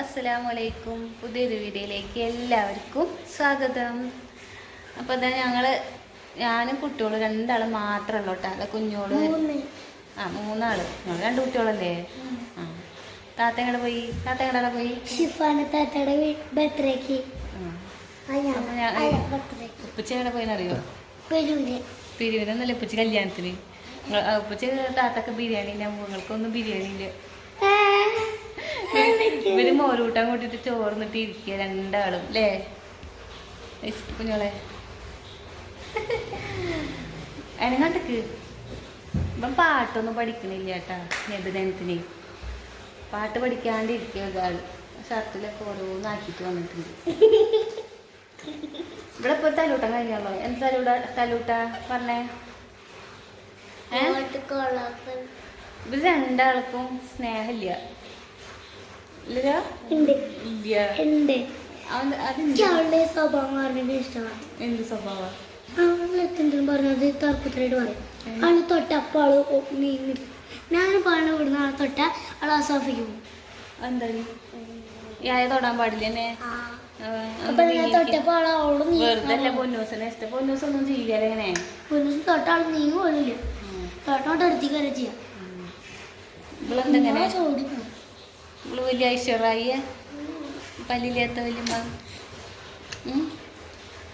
അസ്സലാമു അലൈക്കും പുതിയൊരു വീഡിയോയിലേക്ക് എല്ലാവർക്കും സ്വാഗതം. അപ്പോൾ ഇതാ ഞങ്ങൾ ഞാനും കുട്ടിയോൾ രണ്ടാളും ഉള്ളൂ കേട്ടോ. അല്ല കുഞ്ഞോൾ ആ മൂന്നാൾ. ഞങ്ങൾ രണ്ട് കുട്ടികളല്ലേ? ആ. താത്ത എങ്ങടെ പോയി? താത്ത എങ്ങടെ പോയി? ഷിഫാന താത്തയുടെ ബർത്ത്ഡേക്ക്. ഉപ്പച്ചി എവിടെ പോയെന്നറിയോ? വരൂലേ പിരിവിനൊന്നുമില്ല ഉപ്പച്ചി കല്യാണത്തിന്? ഉപ്പച്ച താത്തക്ക് ബിരിയാണി മൂങ്ങൾക്കൊന്നും ബിരിയാണി ഇല്ല ഇവർ മോരൂട്ടം കൂട്ടിട്ട് ചോർന്നിട്ട് ഇരിക്കുക രണ്ടാളും അല്ലേ കുഞ്ഞോളെ അനങ്ങാട്ടക്ക് ഇപ്പം പാട്ടൊന്നും പഠിക്കണില്ല കേട്ടാ നബിദിനത്തിന് പാട്ട് പഠിക്കാണ്ട് ഇരിക്കുക ഒരാൾ ഷർട്ടിലൊക്കെ ഓരോന്നാക്കിയിട്ട് വന്നിട്ടുണ്ട്. ഇവിടെ ഇപ്പൊ തലൂട്ടം കഴിഞ്ഞല്ലോ എന്ത് തലൂട്ട തലൂട്ട പറഞ്ഞേ? ഇവർ രണ്ടാൾക്കും സ്നേഹമില്ല ഇല്ലല്ലോ ഉണ്ട് ഇല്ല ഉണ്ട് അവൻ അതെന്ത് എനിക്ക് അവളുടെ സ്വഭാവം ഇഷ്ടമാണ്. എന്ത് സ്വഭാവ? എന്തെങ്കിലും പറഞ്ഞത് തർക്കത്തിലായിട്ട് പറയും. അവൾ തൊട്ട അപ്പോൾ ഒ- നീങ്ങി ഞാൻ പറഞ്ഞു വിടുന്ന ആളെ തൊട്ട അവൾ ആ. സോഫയ്ക്ക് പോകും എന്താ യായ തൊടാൻ പാടില്ല എന്നെ വെറുതെ അല്ല ഇഷ്ടം പൊന്നൂസ് ഒന്നും ചെയ്യില്ല എങ്ങനെ തൊട്ട ആൾ നീങ്ങി പോലില്ല തൊട്ടോട്ട് അടുത്തേക്ക് വരെ ചെയ്യാം. ഇവളെന്തെങ്ങനെ? ഞാൻ ഇവൾ വലിയ ഐശ്വറായിയെ പല്ലില്ലാത്ത വല്യമ്മ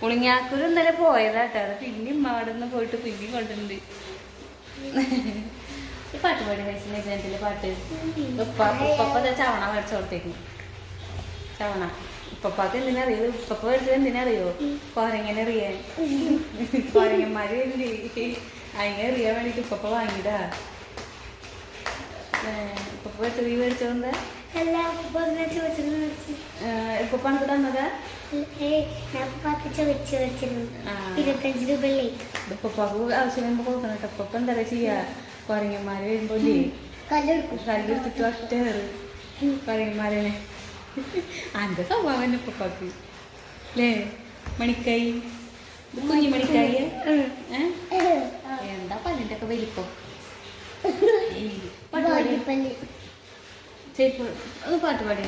പുളിങ്ങാക്കൂർ ഇന്നലെ പോയതാട്ടോ. പിന്നെയും അവിടെ നിന്ന് പോയിട്ട് പിന്നെയും കൊണ്ടുണ്ട് പാട്ട് പാടി വയസ്സിന്റെ പാട്ട്? ഉപ്പ ഉപ്പപ്പ ചവണ മേടിച്ചു കൊടുത്തേക്ക്. ചവണ. ഉപ്പപ്പാക്ക് എന്തിനറിയോ ഉപ്പപ്പ മേടിച്ചത് എന്തിനറിയോ പോരങ്ങനെ അറിയാൻ കോരങ്ങന്മാര് ഉണ്ട്. അതിനെ അറിയാൻ വേണ്ടിട്ട് ഉപ്പപ്പ വാങ്ങിയതാ. മേടിച്ചത് ഈ മേടിച്ചോണ്ട്? എനിക്ക് തന്നതാ ഉപ്പപ്പാക്ക് ആവശ്യം വരുമ്പോ കൊടുക്കണം കേട്ടോ. ഉപ്പപ്പ എന്താ ചെയ്യാ? കോരങ്ങന്മാര് വരുമ്പോ കല്ലെടുത്തിട്ട് ഒറ്റ കയറി. പറയന്മാരെ അന്റെ സ്വഭാവം തന്നെ ഉപ്പപ്പാക്ക് അല്ലേ മണിക്കായി? കുഞ്ഞു മണിക്കായി? എന്താ പല്ലിന്റെ ഒക്കെ വലിപ്പം? ഒന്ന് പാട്ട് പാടി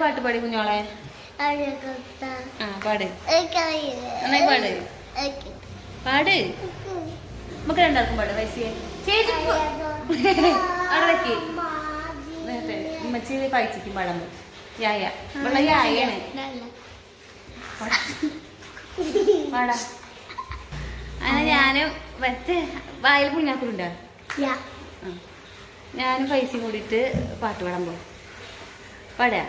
പാട്ട് പാടി കുഞ്ഞോളെ? ആ പാട്. നന്നായി പാട്. പാട്. നമുക്ക് രണ്ടാൾക്കും പാട് വയസ്സിയെ ചേച്ചി അവിടെ വെക്ക്. ഉമ്മച്ചി പാടാൻ പോയി യായ ഇവിടെ യായാണ് പാടാ. അങ്ങനെ ഞാനും മറ്റേ വായിൽ കുഞ്ഞാക്കുണ്ടാ ആ. ഞാനും പൈസ കൂടിയിട്ട് പാട്ട് പാടാൻ പോകും പാടാ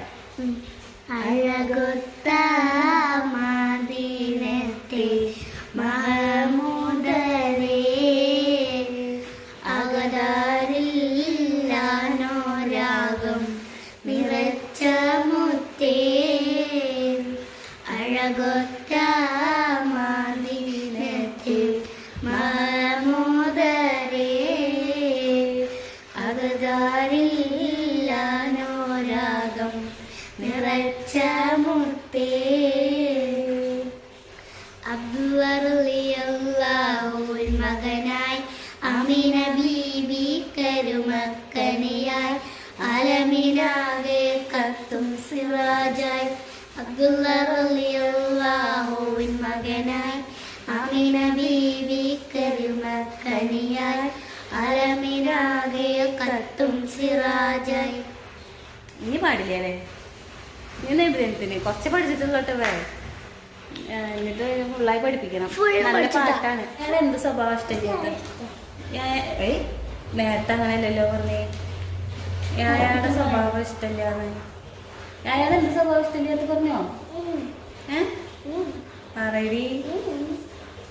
മകനായി അമിന അലമിനാകെ കത്തും സിറാജായി. ഇനി പാടില്ലേ അല്ലേ? നീ നൈപുര്യത്തിന് കുറച്ച് പഠിച്ചിട്ടുള്ള കേട്ടോ എന്നിട്ട് ഫുള്ളായി പഠിപ്പിക്കണം. നല്ല പാട്ടാണ്. ഞാൻ എന്ത് സ്വഭാവം ഇഷ്ടമില്ലാത്ത? ഞാൻ നേരത്തെ അങ്ങനെയല്ലല്ലോ പറഞ്ഞേ. ഞായാളുടെ സ്വഭാവം ഇഷ്ടമില്ലാന്ന്. ഞായാളുടെ എന്ത് സ്വഭാവം ഇഷ്ടമില്ലാത്ത പറഞ്ഞോ? ഏ? പറയടി.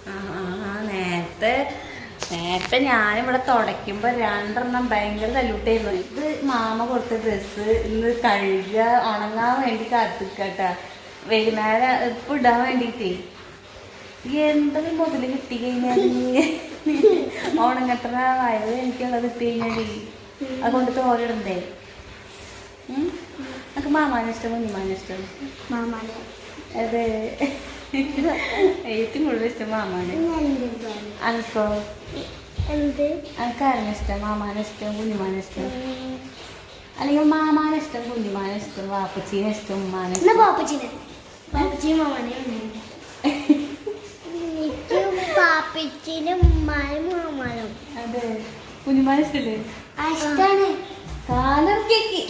ആ നേരത്തെ നേരത്തെ ഞാനിവിടെ തുടയ്ക്കുമ്പോ രണ്ടെണ്ണം ഭയങ്കര തല്ലുട്ടായിരുന്നു ഇത് മാമ കൊടുത്ത ഡ്രസ്സ് ഇന്ന് കഴുകുക ഉണങ്ങാൻ വേണ്ടി കാത്തിക്കട്ടാ. വൈകുന്നേരം ഇപ്പൊ ഇടാൻ വേണ്ടിട്ടേ. എന്തെങ്കിലും മുതൽ കിട്ടി കഴിഞ്ഞാൽ ഉണങ്ങത്ര വയറ് എനിക്കുള്ളത് കിട്ടി കഴിഞ്ഞാൽ അത് കൊണ്ട് തോരിടണ്ടേ മാമാനെ ഇഷ്ടമോ? നിമാനെ ഇഷ്ടം മാമാനെ. അതെ. ഏറ്റവും കൂടുതൽ ഇഷ്ടം മാമാനെ. അനക്കോ? അനക്കാരനെ ഇഷ്ടം? മാമാനെ ഇഷ്ടം കുഞ്ഞിമാനെ ഇഷ്ടം? അല്ലെങ്കിൽ മാമാനെ ഇഷ്ടം കുഞ്ഞിമാനെ ഇഷ്ടം വാപ്പച്ചീനെ ഇഷ്ടം ഉമ്മാനെ അതെ. കുഞ്ഞിമാനെ ഇഷ്ടല്ലേ? കാലം കേക്ക്.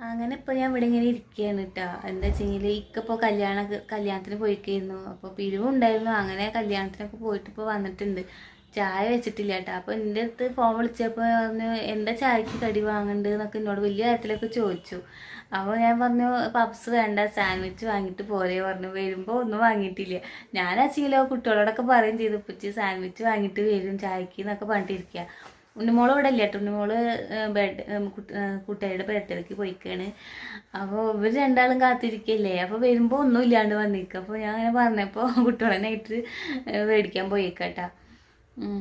അങ്ങനെ ഇപ്പോൾ ഞാൻ ഇവിടെ ഇങ്ങനെ ഇരിക്കുകയാണ് കേട്ടോ എന്താ വെച്ചെങ്കിൽ ഇക്കിപ്പോൾ കല്യാണ കല്യാണത്തിന് പോയിക്കായിരുന്നു അപ്പോൾ പിരിവുണ്ടായിരുന്നു അങ്ങനെ കല്യാണത്തിനൊക്കെ പോയിട്ട് ഇപ്പോൾ വന്നിട്ടുണ്ട്. ചായ വെച്ചിട്ടില്ല കേട്ടോ അപ്പോൾ എന്റെ അടുത്ത് ഫോൺ വിളിച്ചപ്പോൾ പറഞ്ഞു എന്താ ചായക്ക് കടി വാങ്ങണ്ട്? എന്നൊക്കെ എന്നോട് വലിയ കാര്യത്തിലൊക്കെ ചോദിച്ചു. അപ്പോൾ ഞാൻ പറഞ്ഞു പപ്സ് വേണ്ട സാൻഡ്വിച്ച് വാങ്ങിയിട്ട് പോരേ പറഞ്ഞു. വരുമ്പോൾ ഒന്നും വാങ്ങിയിട്ടില്ല. ശീലോ കുട്ടികളോടൊക്കെ പറയും ചെയ്തു. ഉപ്പച്ചി സാൻഡ്വിച്ച് വാങ്ങിയിട്ട് വരും ചായക്ക് എന്നൊക്കെ പറഞ്ഞിട്ടിരിക്കുക ഉണ്ണിമോൾ ഇവിടെ ഇല്ല കേട്ടോ. ഉണ്ണിമോൾ ബേഡ് കൂട്ടുകാരുടെ ബർത്ത്ഡേക്ക് പോയിക്കാണ്. അപ്പോൾ ഇവർ രണ്ടാളും കാത്തിരിക്കല്ലേ. അപ്പോൾ വരുമ്പോൾ ഒന്നും ഇല്ലാണ്ട് വന്നിരിക്കുക അപ്പോൾ ഞാൻ അങ്ങനെ പറഞ്ഞപ്പോൾ കുട്ടികളെന്നായിട്ട് മേടിക്കാൻ പോയിക്കാട്ടാ.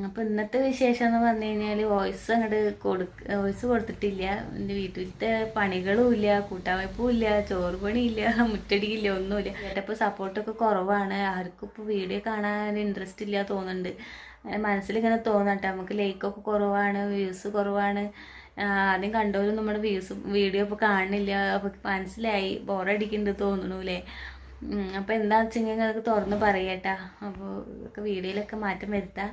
അപ്പോൾ ഇന്നത്തെ വിശേഷം എന്ന് പറഞ്ഞു കഴിഞ്ഞാൽ വോയിസ് അങ്ങോട്ട് കൊടുക്ക വോയിസ് കൊടുത്തിട്ടില്ല. എന്റെ വീട്ടിലത്തെ പണികളും ഇല്ല കൂട്ടാവയ്പ്പും ഇല്ല ചോറ് പണിയില്ല മുറ്റടിയില്ല ഒന്നുമില്ല. കേട്ടപ്പോൾ സപ്പോർട്ടൊക്കെ കുറവാണ്. ആർക്കും ഇപ്പോൾ വീഡിയോ കാണാൻ ഇൻട്രസ്റ്റ് ഇല്ല തോന്നുന്നുണ്ട്. മനസ്സിലിങ്ങനെ തോന്നട്ടെ. നമുക്ക് ലൈക്കൊക്കെ കുറവാണ് വ്യൂസ് കുറവാണ്. ആദ്യം കണ്ടവരും നമ്മുടെ വ്യൂസ് വീഡിയോ ഇപ്പോൾ കാണുന്നില്ല. അപ്പോൾ മനസ്സിലായി. ബോറടിക്കുന്നുണ്ട് തോന്നുന്നു അല്ലേ അപ്പോൾ എന്താണെന്ന് വെച്ചെങ്കിൽ അതൊക്കെ തുറന്ന് പറയട്ടാ. അപ്പോൾ ഇതൊക്കെ വീഡിയോയിലൊക്കെ മാറ്റം വരുത്താം.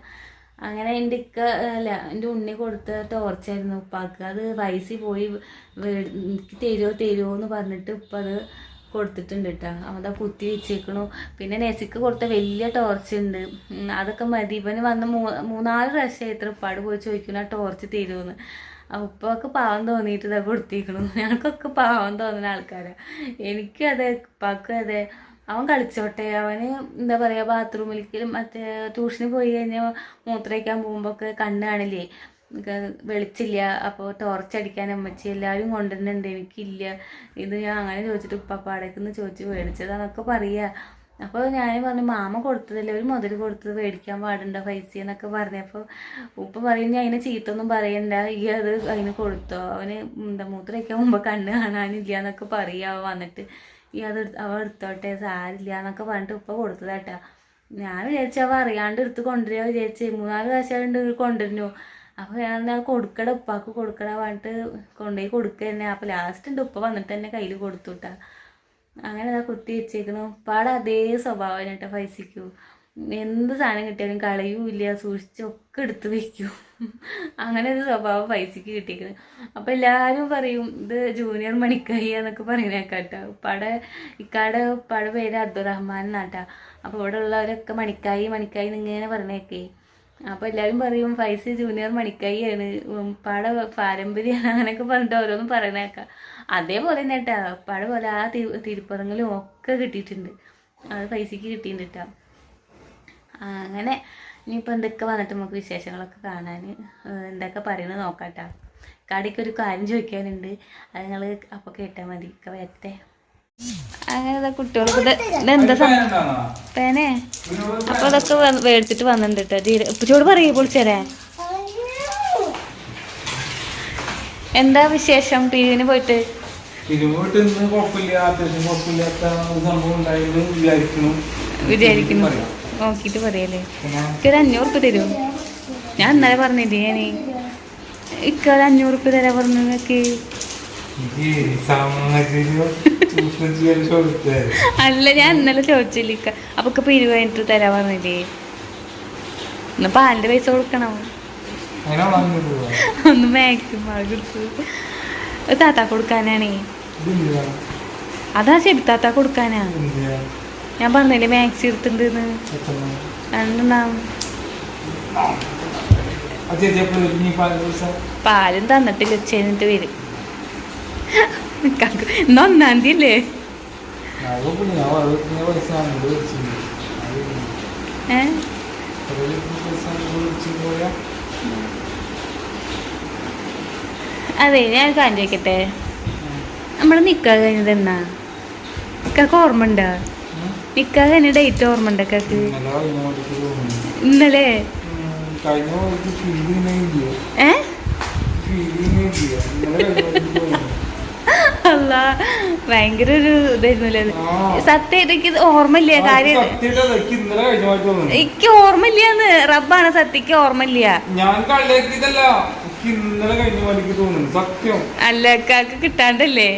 അങ്ങനെ എന്റെ ഇക്ക അല്ല എന്റെ ഉണ്ണി കൊടുത്ത ടോർച്ചായിരുന്നു ഉപ്പാക്ക്. അത് വയസ്സിൽ പോയി തരുമോ തരുമോ എന്ന് പറഞ്ഞിട്ട് ഉപ്പ അത് കൊടുത്തിട്ടുണ്ട് കേട്ടോ അതാ കുത്തി വെച്ചേക്കണു. പിന്നെ നെസിക്ക് കൊടുത്ത വലിയ ടോർച്ച് ഉണ്ട്. അതൊക്കെ മതി. ഇവന് വന്ന് മൂ മൂന്നാൽ പ്രാവശ്യം എത്ര ഉപ്പാട് പോയി ചോദിക്കുന്നു ആ ടോർച്ച് തരുമെന്ന് ഉപ്പൊക്കെ പാവം തോന്നിയിട്ട് ഇതാ കൊടുത്തേക്കണു. ഞങ്ങൾക്കൊക്കെ പാവം തോന്നുന്ന ആൾക്കാരാണ് എനിക്കും അതെ ഉപ്പാക്കും അതെ. അവൻ കളിച്ചോട്ടെ. അവന് എന്താ പറയുക ബാത്റൂമിലേക്ക് മറ്റേ ട്യൂഷന് പോയി കഴിഞ്ഞാൽ മൂത്രയ്ക്കാൻ പോകുമ്പോൾ ഒക്കെ വെളിച്ചില്ല. അപ്പോൾ ടോർച്ച് അടിക്കാൻ അമ്മച്ചി എല്ലാവരും കൊണ്ടുവരുന്നുണ്ട്. എനിക്കില്ല. ഇത് ഞാൻ അങ്ങനെ ചോദിച്ചിട്ട് ഉപ്പാപ്പാടേക്കെന്ന് ചോദിച്ച് മേടിച്ചതാണെന്നൊക്കെ പറയുക അപ്പോൾ ഞാൻ പറഞ്ഞു മാമ കൊടുത്തതല്ലേ? ഒരു മുതൽ കൊടുത്തത് മേടിക്കാൻ പാടുണ്ടോ പൈസ? എന്നൊക്കെ പറഞ്ഞപ്പോൾ ഉപ്പ പറയും ഞാൻ അതിനെ ചീത്തൊന്നും പറയണ്ട. ഈ അത് അതിന് കൊടുത്തോ. അവന് എന്താ മൂത്രയ്ക്കാൻ മുമ്പ് കണ്ണ് കാണാനില്ല എന്നൊക്കെ പറയുക വന്നിട്ട് ഈ അത് അവ എടുത്തോട്ടെ. സാരില്ല എന്നൊക്കെ പറഞ്ഞിട്ട് ഉപ്പ കൊടുത്തതാട്ടാ. ഞാൻ വിചാരിച്ചു അവ അറിയാണ്ട് എടുത്ത് കൊണ്ടുവരിക വിചാരിച്ച്. മൂന്നാൽ പ്രാവശ്യം കൊണ്ടുവരുന്നു. അപ്പോൾ ഞാൻ കൊടുക്കട ഉപ്പാക്ക് കൊടുക്കട പറഞ്ഞിട്ട് കൊണ്ടുപോയി കൊടുക്കുക തന്നെ. അപ്പോൾ ലാസ്റ്റ് ഉണ്ട് ഉപ്പ വന്നിട്ട് തന്നെ കയ്യിൽ കൊടുത്തുട്ടാ. അങ്ങനെ അതാ കുത്തി വെച്ചേക്കണു. ഉപ്പാടെ അതേ സ്വഭാവം കേട്ടോ പൈസയ്ക്കു എന്ത് സാധനം കിട്ടിയാലും കളയൂല്ല സൂക്ഷിച്ച് ഒക്കെ എടുത്ത് വെക്കും. അങ്ങനെ ഒരു സ്വഭാവം പൈസയ്ക്ക് കിട്ടിയേക്കണ്. അപ്പോൾ എല്ലാരും പറയും ഇത് ജൂനിയർ മണിക്കായി എന്നൊക്കെ പറയുന്നേക്കാട്ടോ ഉപ്പാടെ ഇക്കാടെ ഉപ്പാടെ പേര് അബ്ദുറഹ്മാൻ എന്നാട്ടാ. അപ്പോൾ ഇവിടെ ഉള്ളവരൊക്കെ മണിക്കായി മണിക്കായി എന്നിങ്ങനെ പറഞ്ഞേക്കേ. അപ്പോൾ എല്ലാരും പറയും ഫൈസ ജൂനിയർ മണിക്കായിയാണ്. പാട പാരമ്പര്യമാണ് അങ്ങനെയൊക്കെ പറഞ്ഞിട്ട് ഓരോന്നും പറയണേക്കാം. അതേപോലെ തന്നെ കേട്ടാ ഉപ്പാടെ പോലെ ആ തിരുപ്പറങ്ങളും ഒക്കെ കിട്ടിയിട്ടുണ്ട്. അത് പൈസക്ക് കിട്ടിയിട്ടുണ്ട് കേട്ടോ അങ്ങനെ ഇനിയിപ്പോൾ എന്തൊക്കെ വന്നിട്ട് നമുക്ക് വിശേഷങ്ങളൊക്കെ കാണാൻ എന്തൊക്കെ പറയുന്നത് നോക്കാട്ടാ കടയ്ക്ക് ഒരു കാര്യം ചോദിക്കാനുണ്ട്. അത് നിങ്ങൾ അപ്പോൾ കേട്ടാൽ മതി. ഒക്കെ വരട്ടെ. അങ്ങനെ കുട്ടികൾക്ക് ഇത് ഇതെന്താ പേനെ? അപ്പൊ അതൊക്കെ മേടിച്ചിട്ട് വന്നിട്ടുണ്ട് ജീര ഉപ്പച്ചോട് പറയൂ പൊളിച്ചേരേ. എന്താ വിശേഷം? പിരിവിന് പോയിട്ട്? ഒരു വിചാരിക്കുന്നു. നോക്കിയിട്ട് പറയല്ലേ. ഇക്കൊരു അഞ്ഞൂറ് ഉറുപ്പ് തരും. ഞാൻ ഇന്നലെ പറഞ്ഞില്ലേ ഞാൻ ഇക്കൊരു അഞ്ഞൂറ് ഉറുപ്പ് തരാ പറഞ്ഞു നിനക്ക് അല്ല ഞാൻ ഇന്നലെ ചോദിച്ചില്ല ഇക്ക. അപ്പൊ കഴിഞ്ഞിട്ട് തരാ പറഞ്ഞില്ലേ? ഇന്ന് പാലിന്റെ പൈസ കൊടുക്കണം. ഒന്ന് മാക്സിമം കൊടുത്തു. താത്ത കൊടുക്കാനാണേ. അതാ ശരി താത്ത കൊടുക്കാനാ. ഞാൻ പറഞ്ഞില്ലേ മാക്സി എടുത്തിട്ടുണ്ട് രണ്ടെണ്ണം. പല തന്നിട്ടില്ല ഉച്ച കഴിഞ്ഞിട്ട് വരും. ഇന്ന് ഒന്നാം തീയതി അല്ലേ ഏ അതെ ഞാൻ കാണിക്കട്ടെ നമ്മൾ നമ്മുടെ നിക്കാ കഴിഞ്ഞത് എന്നാ? ഇക്കൊക്കെ ഓർമ്മ ഉണ്ടോ നിക്കാ കഴിഞ്ഞ ഡേറ്റ് ഓർമ്മ ഉണ്ടോ ഇക്കാക്ക് ഇന്നലെ വൈകുന്നേരത്തേക്ക് അല്ല ഭയങ്കര ഒരു ഇതായിരുന്നല്ലേ സത്യ എനിക്ക് ഓർമ്മയില്ല കാര്യം എനിക്ക് ഓർമ്മയില്ലാന്ന്. റബ്ബാണ് സത്യക്ക് ഓർമ്മയില്ല. അല്ല ഇക്കാക്ക് കിട്ടാണ്ടല്ലേ?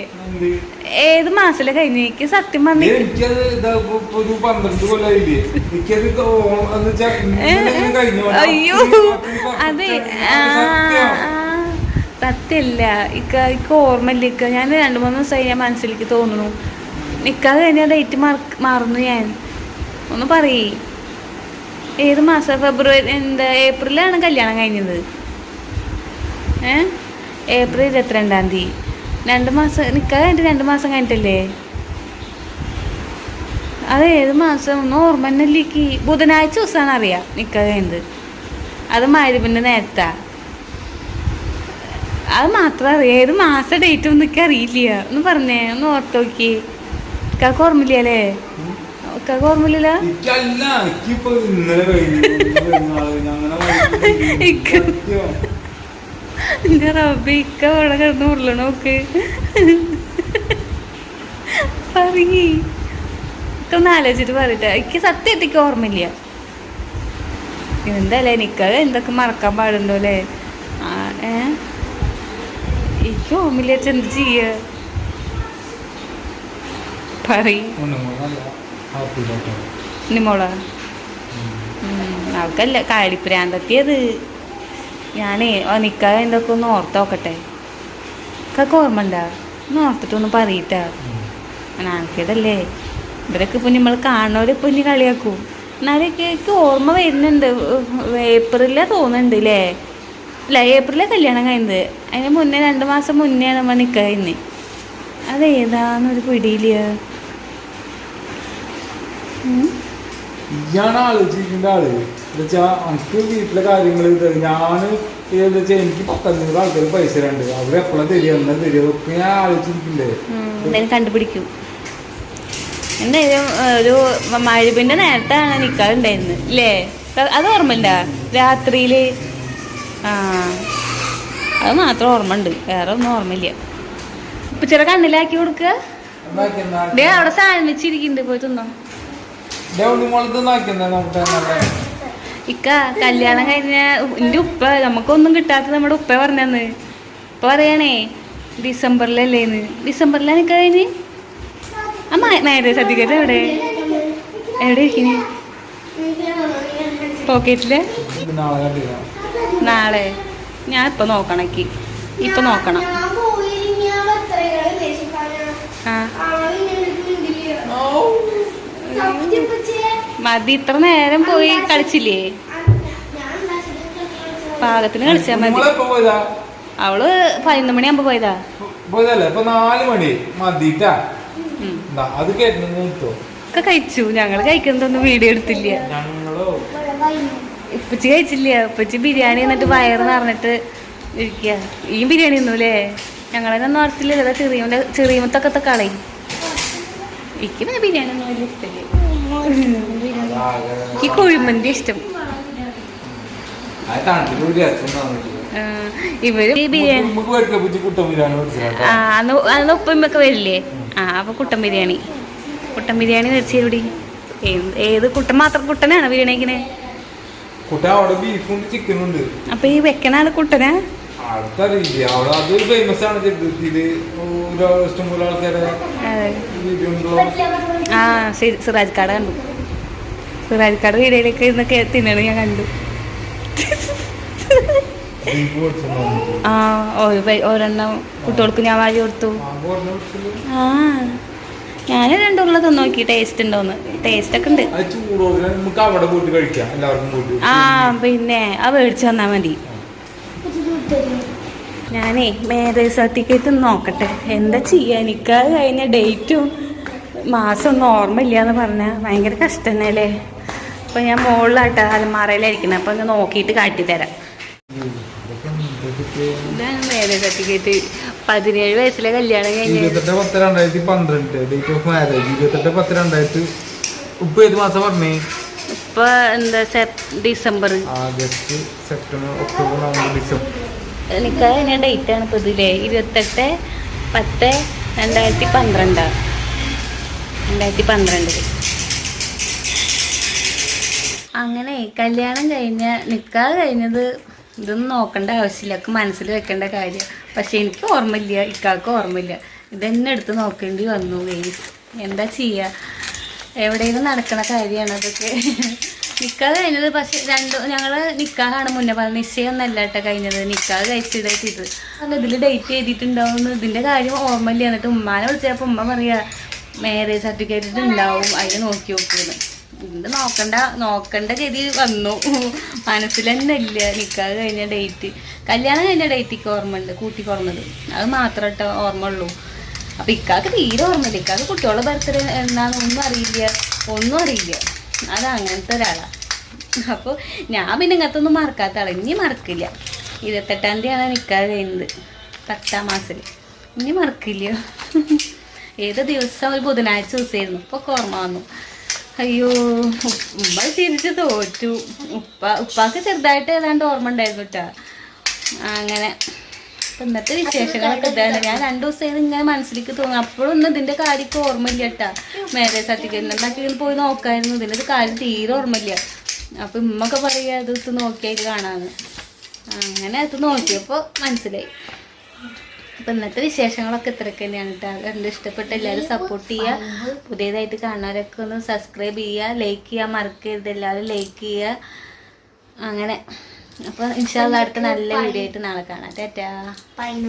ഏത് മാസത്തിലെ കഴിഞ്ഞു? എനിക്ക് സത്യം വന്നു അയ്യോ. അതെ. ആ, സത്യം. ആ, സത്യല്ല. ഇക്ക ഇക്ക് ഓർമ്മയില്ല. ഇക്ക ഞാൻ രണ്ട് മൂന്ന് ദിവസമായി ഞാൻ മനസ്സിലേക്ക് തോന്നുന്നു. നിക്കാതെ കഴിഞ്ഞ ഡേറ്റ് മാറുന്നു ഞാൻ. ഒന്ന് പറയേ. ഏത് മാസം? ഫെബ്രുവരി എന്താ ഏപ്രിലാണ് കല്യാണം കഴിഞ്ഞത്? ഏ? ഏപ്രിൽ ഇരുപത്തിരണ്ടാം തീയതി. രണ്ട് മാസം നിക്കാതെ കഴിഞ്ഞിട്ട് രണ്ട് മാസം കഴിഞ്ഞിട്ടല്ലേ? അത് ഏത് മാസം? ഒന്നും ഓർമ്മ തന്നെ ബുധനാഴ്ച ദിവസമാണ് അറിയാം നിക്കാതെ കഴിഞ്ഞത്. അത് മരുവിന്റെ നേരത്താ. അത് മാത്രം അറിയാം. ഏത് മാസം ഡേറ്റ് ഒന്നും എനിക്ക് അറിയില്ല. ഒന്ന് പറഞ്ഞേ ഒന്ന് ഓർത്ത് നോക്കി. ഇക്കാക്ക് ഓർമ്മയില്ലേ ഇക്കാക്ക് ഓർമ്മയില്ല? എന്റെ റബ്ബി ഇക്ക ഇവിടെ കിടന്ന് ഉരുള നോക്ക്. പറയ്. ഇക്കൊന്ന് ആലോചിച്ചിട്ട് പറയട്ടെ. എനിക്ക് സത്യമായിട്ട് എനിക്ക് ഓർമ്മയില്ല. എന്തല്ലേ എനിക്ക് എന്തൊക്കെ മറക്കാൻ പാടുണ്ടോ അല്ലേ? ആ ഏ? എനിക്ക് വെച്ചാ എന്ത് ചെയ്യ? പറയോള അവൾക്കല്ല കാടിപ്രാന്തത്തിയത് ഞാനേ നിക്ക എന്തൊക്കെ ഒന്ന് ഓർത്ത് നോക്കട്ടെ. ഇക്കൊക്കെ ഓർമ്മ ഉണ്ടാ ഒന്ന് ഓർത്തിട്ടൊന്ന് പറയിട്ടാ നാണക്കേടല്ലേ ഇവരൊക്കെ ഇപ്പം നമ്മൾ കാണുന്നവരെ ഇപ്പം ഇനി കളിയാക്കൂ. എന്നാലൊക്കെ എനിക്ക് ഓർമ്മ വരുന്നുണ്ട്. ഏപ്രിലെ തോന്നുന്നുണ്ട് അല്ലേ അല്ല ഏപ്രിലെ കല്യാണം കഴിഞ്ഞത്. അതിന് മുന്നേ രണ്ട് മാസം മുന്നേ നമ്മൾ നിൽക്കുക കഴിഞ്ഞ് അതേതാന്നൊരു പിടിയില്ല ഉം. ഇയാൾ ആലോചിക്കേണ്ട ആൾ. എന്നുവെച്ചാ എനിക്ക് വീട്ടിലെ കാര്യങ്ങൾ ഞാൻ എന്താ എനിക്ക് പത്തഞ്ഞൂറ് ആൾക്കാർ പൈസ ഉണ്ട് അവർ എപ്പോഴും തരിക എന്നാ തരിക ഒക്കെ ഞാൻ ആലോചിച്ചിരിക്കണ്ടേ. കണ്ടുപിടിക്കും. എന്തായാലും ഒരു മഴപിന്റെ നേരത്താണ് നിൽക്കാറുണ്ടായിരുന്നത് അല്ലേ അത് ഓർമ്മയില്ല രാത്രിയിൽ ആ. അത് മാത്രം ഓർമ്മ ഉണ്ട് വേറെ ഒന്നും ഓർമ്മയില്ല. ഇപ്പൊ ചില കണ്ണിലാക്കി കൊടുക്ക. ദേ അവിടെ സാധനം വെച്ചിരിക്കുന്നുണ്ട് പോയി തിന്നോ. ഇക്ക കല്യാണം കഴിഞ്ഞ എന്റെ ഉപ്പ നമുക്കൊന്നും കിട്ടാത്ത നമ്മുടെ ഉപ്പ പറഞ്ഞന്ന്. ഇപ്പൊ പറയണേ ഡിസംബറിലല്ലേന്ന് ഡിസംബറിലാണ് നിക്ക കഴിഞ്ഞ്? ആ മാരേജ് സർട്ടിഫിക്കറ്റ് എവിടെ? എവിടെ ഇരിക്കുന്നു പോക്കറ്റിൽ നാളെ നാളെ. ഞാൻ ഇപ്പൊ ഇപ്പൊ നോക്കണം. ആ. സത്യം പച്ചേ മതി ഇത്ര നേരം പോയി കളിച്ചില്ലേ? പാകത്തിന് കളിച്ചാ മതി. അവൾ പതിനൊന്ന് മണിയാകുമ്പോ പോയതാ. പോയതല്ലേ? ഇപ്പൊ നാല് മണി. മതിട്ടാ. അത് കേട്ടോ കഴിച്ചു. ഞങ്ങൾ കഴിക്കുന്നതൊന്നും വീഡിയോ എടുത്തില്ല. ഞങ്ങളോ ഇപ്പച്ചി കഴിച്ചില്ല? ഉപ്പച്ചി ബിരിയാണി എന്നിട്ട് വയറ് നിറഞ്ഞിട്ട് ഇരിക്കുക ഈ ബിരിയാണി ഒന്നുമില്ലേ ഞങ്ങളതിനൊന്നും ഓർത്തില്ല. ഇതാ ചെറിയ ചെറിയമത്തൊക്കെ കളയും എനിക്ക് പിന്നെ ബിരിയാണി ഒന്നും വലിയ ഇഷ്ടമില്ല. ഈ കുഴിമന്തി ഇഷ്ടം. ഇവർ ഈ ബിരിയാണി അന്ന് ഉപ്പമ്മൊക്കെ വരില്ലേ? ആ അപ്പൊ കുട്ടൻ ബിരിയാണി. കുട്ടൻ ബിരിയാണി മേടിച്ചു തരൂടി ഏത് ഏത് കുട്ടൻ മാത്രം കുട്ടനാണ് ബിരിയാണി കഴിക്കണേ? കുട്ടൻ അവിടെ ബീഫുണ്ട് ചിക്കനും ഉണ്ട്. അപ്പൊ ഈ വെക്കണാണ് ആൾ കുട്ടനാ? ആൾക്കറിയില്ല അവിടെ അതൊരു ഫേമസ് ആണ് ചെറുപ്പത്തിൽ ഒരു ഇഷ്ടംപോലെ ആൾക്കാരെ ആ സിറാജ് കാട് കണ്ടു. സിറാജ് കാട് തിന്നണ ഞാൻ കണ്ടു. ആ ഒരെണ്ണം കുട്ടികൾക്ക് ഞാൻ വാരി കൊടുത്തു. ആ. ഞാൻ തിന്ന് നോക്കി ടേസ്റ്റ് ഉണ്ടോന്ന്. ടേസ്റ്റ് ഒക്കെ ഉണ്ട്. ആ പിന്നെ ആ മേടിച്ചു തന്നാ മതി. ഞാനേ മാരേജ് സർട്ടിഫിക്കറ്റ് നോക്കട്ടെ. എന്താ ചെയ്യാ? എനിക്ക് കഴിഞ്ഞ ഡേറ്റും മാസം ഒന്നും ഓർമ്മയില്ല എന്ന് പറഞ്ഞാൽ ഭയങ്കര കഷ്ടം തന്നെ അല്ലേ അപ്പം ഞാൻ മുകളിലാട്ടെ അലമാറയിലായിരിക്കണം അപ്പം ഒന്ന് നോക്കിയിട്ട് കാട്ടിത്തരാം. ഇതാണ് മാരേജ് സർട്ടിഫിക്കറ്റ്. പതിനേഴ് വയസ്സിലെ കല്യാണം കഴിഞ്ഞു. ഇരുപത്തെട്ട് പത്ത് രണ്ടായിരത്തി പന്ത്രണ്ട് ഡേറ്റ് ഓഫ് മാരേജ് ഇരുപത്തെട്ട് പത്ത് രണ്ടായിരത്തി ഉപ്പ് ഏത് മാസം പറഞ്ഞേ ഇപ്പൊ എന്താ December. August September October November December. എനിക്ക് കഴിഞ്ഞ ഡേറ്റ് ആണ് ഇപ്പൊ ഇതിലെ. ഇരുപത്തെട്ട് പത്ത് രണ്ടായിരത്തി പന്ത്രണ്ട്. രണ്ടായിരത്തി പന്ത്രണ്ടിൽ. അങ്ങനെ കല്യാണം കഴിഞ്ഞ നിക്കാ കഴിഞ്ഞത് ഇതൊന്നും നോക്കേണ്ട ആവശ്യമില്ല. ഒക്കെ മനസ്സിൽ വെക്കേണ്ട കാര്യം. പക്ഷെ എനിക്ക് ഓർമ്മയില്ല. ഇക്കാൾക്ക് ഓർമ്മയില്ല. ഇതെന്നെ എടുത്ത് നോക്കേണ്ടി വന്നു ഗെയ്സ് എന്താ ചെയ്യുക എവിടെയെങ്കിലും നടക്കണ കാര്യമാണ് അതൊക്കെ. നിക്കാഹ് കഴിഞ്ഞത് പക്ഷെ രണ്ട് ഞങ്ങൾ നിക്കാഹാണ് മുന്നേ പറഞ്ഞത്. നിശ്ചയമൊന്നല്ല കേട്ടോ കഴിഞ്ഞത്. നിക്കാഹ് കഴിച്ചിട്ട് ഇത്. അല്ല ഇതിൽ ഡേറ്റ് എഴുതിയിട്ടുണ്ടാവും ഇതിന്റെ കാര്യം ഓർമ്മയില്ല. എന്നിട്ട് ഉമ്മാനെ വിളിച്ചപ്പോൾ ഉമ്മ പറയുക മാരേജ് സർട്ടിഫിക്കറ്റ് ഉണ്ടാവും അതിന് നോക്കി നോക്കുന്നു ഇത് നോക്കണ്ട നോക്കണ്ട ഗതി വന്നു. മനസ്സിൽ തന്നെ ഇല്ല നിൽക്കാതെ കഴിഞ്ഞ ഡേറ്റ് കല്യാണം കഴിഞ്ഞ ഡേറ്റിക്ക് ഓർമ്മ ഉണ്ട് കൂട്ടി കുറഞ്ഞത് അത് മാത്രം കേട്ടോ ഓർമ്മ ഉള്ളൂ അപ്പൊ ഇക്കാക്ക് തീരെ ഓർമ്മയില്ല. ഇക്കാക്ക് കുട്ടികളുടെ ബർത്ത്ഡേ ഒന്നും അറിയില്ല. ഒന്നും അറിയില്ല. അത് അങ്ങനത്തെ ഒരാളാ. അപ്പോൾ ഞാൻ പിന്നെ ഇങ്ങനത്തെ ഒന്നും മറക്കാത്ത ആളെ. ഇനി മറക്കില്ല. ഇരുപത്തെട്ടാം തീയതിയാണ് നിൽക്കാതെ കഴിഞ്ഞത്. പത്താം മാസത്തിൽ ഇനി മറക്കില്ല. ഏത് ദിവസം? ഒരു ബുധനാഴ്ച ദിവസമായിരുന്നു. ഇപ്പൊ ഓർമ്മ വന്നു. അയ്യോ ഉമ്മ തിരിച്ച് തോറ്റു. ഉപ്പ ഉപ്പാക്ക് ചെറുതായിട്ട് ഏതാണ്ട് ഓർമ്മ ഉണ്ടായിരുന്നു കേട്ടാ അങ്ങനെ. ഇപ്പൊ ഇന്നത്തെ വിശേഷങ്ങളൊക്കെ ഇതാണ്. ഞാൻ രണ്ടു ദിവസം ഇത് ഇങ്ങനെ മനസ്സിലേക്ക് തോന്നി. അപ്പോഴൊന്നും ഇതിന്റെ കാര്യമൊക്കെ ഓർമ്മയില്ല കേട്ടാ മാരേജ് സർട്ടിഫിക്കറ്റ് എന്താക്കി പോയി നോക്കായിരുന്നു. ഇതിന്റെ കാര്യം തീരെ ഓർമ്മയില്ല. അപ്പൊ ഉമ്മൊക്കെ പറയാ അത് നോക്കിയായിട്ട് കാണാന്ന്. അങ്ങനെ അത് നോക്കിയപ്പോ മനസ്സിലായി. അപ്പൊ ഇന്നത്തെ വിശേഷങ്ങളൊക്കെ ഇത്രയൊക്കെ തന്നെയാണ് കേട്ടോ. കണ്ട് ഇഷ്ടപ്പെട്ട എല്ലാവരും സപ്പോർട്ട് ചെയ്യുക. പുതിയതായിട്ട് കാണാനൊക്കെ ഒന്ന് സബ്സ്ക്രൈബ് ചെയ്യുക ലൈക്ക് ചെയ്യുക മറക്കരുത്. എല്ലാവരും ലൈക്ക് ചെയ്യുക. അങ്ങനെ. അപ്പൊ ഇൻഷാല്ല അടുത്ത നല്ല വീഡിയോ ആയിട്ട് നാളെ കാണാം. ടാറ്റാ.